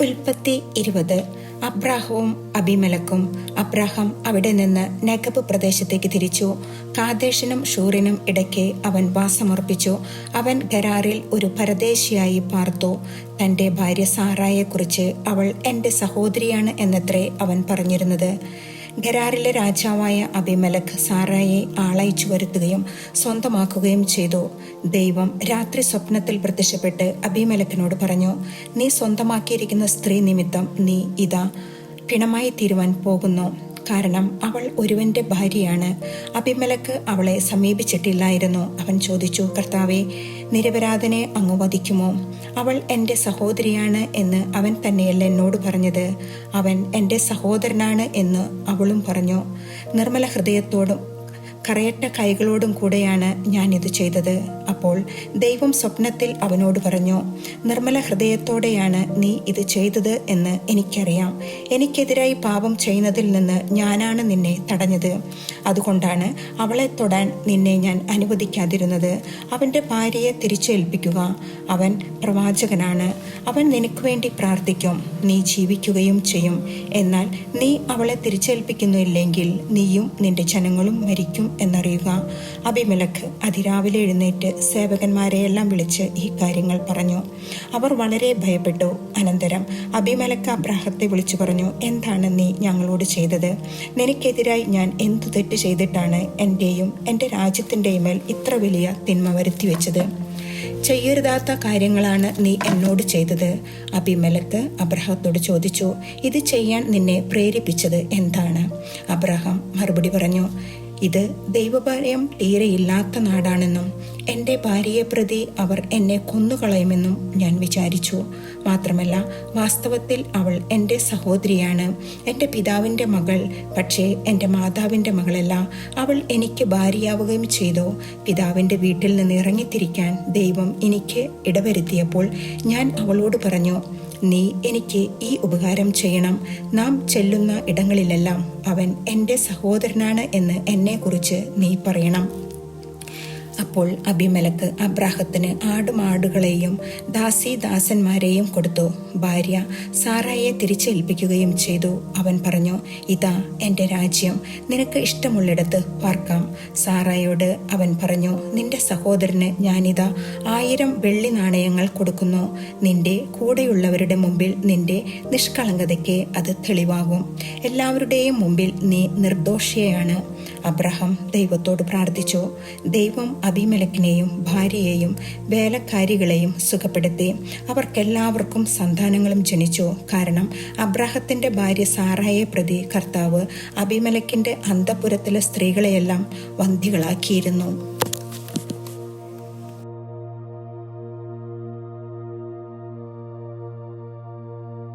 ഉൽപ്പത്തി ഇരുപത്. അബ്രാഹവും അബിമലക്കും. അബ്രാഹം അവിടെ നിന്ന് നെഗബ് പ്രദേശത്തേക്ക് തിരിച്ചു. കാദേശിനും ഷൂറിനും ഇടയ്ക്ക് അവൻ വാസമർപ്പിച്ചു. അവൻ ഗരാറിൽ ഒരു പരദേശിയായി പാർത്തു. തന്റെ ഭാര്യ സാറായെക്കുറിച്ച് അവൾ എന്റെ സഹോദരിയാണ് എന്നത്രേ അവൻ പറഞ്ഞിരുന്നത്. ഗരാറിലെ രാജാവായ അഭിമലക് സാറായെ ആളയച്ചു വരുത്തുകയും സ്വന്തമാക്കുകയും ചെയ്തു. ദൈവം രാത്രി സ്വപ്നത്തിൽ പ്രത്യക്ഷപ്പെട്ട് അഭിമലക്കിനോട് പറഞ്ഞു നീ സ്വന്തമാക്കിയിരിക്കുന്ന സ്ത്രീ നിമിത്തം നീ ഇതാ പിണമായി തീരുവാൻ പോകുന്നു. കാരണം അവൾ ഒരുവന്റെ ഭാര്യയാണ്. അഭിമലക്ക് അവളെ സമീപിച്ചിട്ടില്ലായിരുന്നു. അവൻ ചോദിച്ചു കർത്താവെ നിരപരാധനെ അങ്ങ് വധിക്കുമോ? അവൾ എന്റെ സഹോദരിയാണ് എന്ന് അവൻ തന്നെയല്ല എന്നോട് പറഞ്ഞത്. അവൻ എന്റെ സഹോദരനാണ് എന്ന് അവളും പറഞ്ഞു. നിർമ്മല ഹൃദയത്തോടും കറയട്ട കൈകളോടും കൂടെയാണ് ഞാൻ ഇത് ചെയ്തത്. അപ്പോൾ ദൈവം സ്വപ്നത്തിൽ അവനോട് പറഞ്ഞു നിർമ്മല ഹൃദയത്തോടെയാണ് നീ ഇത് ചെയ്തത് എന്ന് എനിക്കറിയാം. എനിക്കെതിരായി പാപം ചെയ്യുന്നതിൽ നിന്ന് ഞാനാണ് നിന്നെ തടഞ്ഞത്. അതുകൊണ്ടാണ് അവളെ തൊടാൻ നിന്നെ ഞാൻ അനുവദിക്കാതിരുന്നത്. അവന്റെ ഭാര്യയെ തിരിച്ചേൽപ്പിക്കുക. അവൻ പ്രവാചകനാണ്. അവൻ നിനക്ക് വേണ്ടി പ്രാർത്ഥിക്കും. നീ ജീവിക്കുകയും ചെയ്യും. എന്നാൽ നീ അവളെ തിരിച്ചേൽപ്പിക്കുന്നില്ലെങ്കിൽ നീയും നിന്റെ ജനങ്ങളും മരിക്കും എന്നറിയുക. അഭിമലക്ക് അതിരാവിലെ എഴുന്നേറ്റ് സേവകന്മാരെയെല്ലാം വിളിച്ച് ഈ കാര്യങ്ങൾ പറഞ്ഞു. അവർ വളരെ ഭയപ്പെട്ടു. അനന്തരം അഭിമലക്ക് അബ്രാഹത്തെ വിളിച്ചു പറഞ്ഞു എന്താണ് നീ ഞങ്ങളോട് ചെയ്തത്? നിനക്കെതിരായി ഞാൻ എന്തു തെറ്റ് ചെയ്തിട്ടാണ് എന്റെയും എന്റെ രാജ്യത്തിന്റെയും മേൽ ഇത്ര വലിയ തിന്മ വരുത്തി വെച്ചത്? ചെയ്യരുതാത്ത കാര്യങ്ങളാണ് നീ എന്നോട് ചെയ്തത്. അഭിമലക്ക് അബ്രഹത്തോട് ചോദിച്ചു ഇത് ചെയ്യാൻ നിന്നെ പ്രേരിപ്പിച്ചത് എന്താണ്? അബ്രഹാം മറുപടി പറഞ്ഞു ഇത് ദൈവഭാര്യം തീരെയില്ലാത്ത നാടാണെന്നും എന്റെ ഭാര്യയെ പ്രതി അവർ എന്നെ കൊന്നുകളയുമെന്നും ഞാൻ വിചാരിച്ചു. മാത്രമല്ല വാസ്തവത്തിൽ അവൾ എന്റെ സഹോദരിയാണ്. എന്റെ പിതാവിന്റെ മകൾ പക്ഷേ എന്റെ മാതാവിന്റെ മകളല്ല. അവൾ എനിക്ക് ഭാര്യയാവുകയും ചെയ്തു. പിതാവിന്റെ വീട്ടിൽ നിന്ന് ഇറങ്ങിത്തിരിക്കാൻ ദൈവം എനിക്ക് ഇടവരുത്തിയപ്പോൾ ഞാൻ അവളോട് പറഞ്ഞു നീ എനിക്ക് ഈ ഉപകാരം ചെയ്യണം. നാം ചെല്ലുന്ന ഇടങ്ങളിലെല്ലാം അവൻ എന്റെ സഹോദരനാണ് എന്ന് എന്നെക്കുറിച്ച് നീ പറയണം. അപ്പോൾ അഭിമലക്ക് അബ്രാഹത്തിന് ആടുമാടുകളെയും ദാസീദാസന്മാരെയും കൊടുത്തു. ഭാര്യ സാറായെ തിരിച്ചേൽപ്പിക്കുകയും ചെയ്തു. അവൻ പറഞ്ഞു ഇതാ എന്റെ രാജ്യം. നിനക്ക് ഇഷ്ടമുള്ളിടത്ത് പാർക്കാം. സാറായോട് അവൻ പറഞ്ഞു നിന്റെ സഹോദരന് ഞാനിതാ ആയിരം വെള്ളി നാണയങ്ങൾ കൊടുക്കുന്നു. നിന്റെ കൂടെയുള്ളവരുടെ മുമ്പിൽ നിന്റെ നിഷ്കളങ്കതയ്ക്ക് അത് തെളിവാകും. എല്ലാവരുടെയും മുമ്പിൽ നീ നിർദോഷിയാണ് അബ്രഹാം ദൈവത്തോട് പ്രാർത്ഥിച്ചു. ദൈവം അഭിമലക്കിനെയും ഭാര്യയെയും വേലക്കാരികളെയും സുഖപ്പെടുത്തി. അവർക്കെല്ലാവർക്കും സന്താനങ്ങളും ജനിച്ചു. കാരണം അബ്രാഹത്തിന്റെ ഭാര്യ സാറായെ പ്രതി കർത്താവ് അഭിമലക്കിന്റെ അന്തപുരത്തിലെ സ്ത്രീകളെയെല്ലാം വന്ധികളാക്കിയിരുന്നു